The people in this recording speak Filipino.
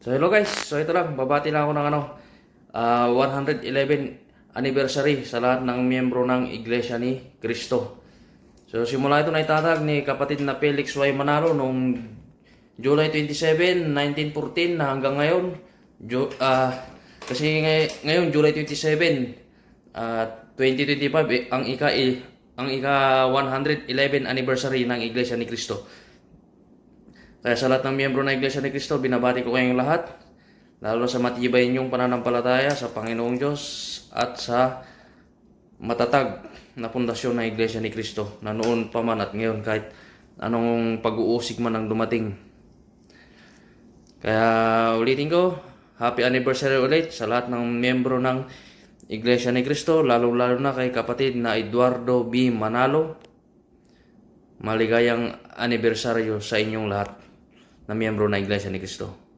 So hello guys, so ito lang, babati lang ako ng ano, ah, 111 anniversary sa lahat ng miyembro ng Iglesia ni Cristo. So simula ito na itatag ni kapatid na Felix Y. Manalo noong July 27, 1914 na hanggang ngayon. Ju- ah, kasi ngay- ngayon July 27, ah, 2025 eh, ang ika eh, ang ika 111 anniversary ng Iglesia ni Cristo. Kaya sa lahat ng miyembro ng Iglesia ni Cristo, binabati ko kayong lahat, lalo sa matibay ninyong pananampalataya sa Panginoong Diyos at sa matatag na pundasyon ng Iglesia ni Cristo na noon pa man at ngayon kahit anong pag-uusig man ang dumating. Kaya ulitin ko, happy anniversary ulit sa lahat ng miyembro ng Iglesia ni Cristo, lalong-lalo na kay kapatid na Eduardo B. Manalo. Maligayang anibersaryo sa inyong lahat na miyembro ng Iglesia ni Cristo.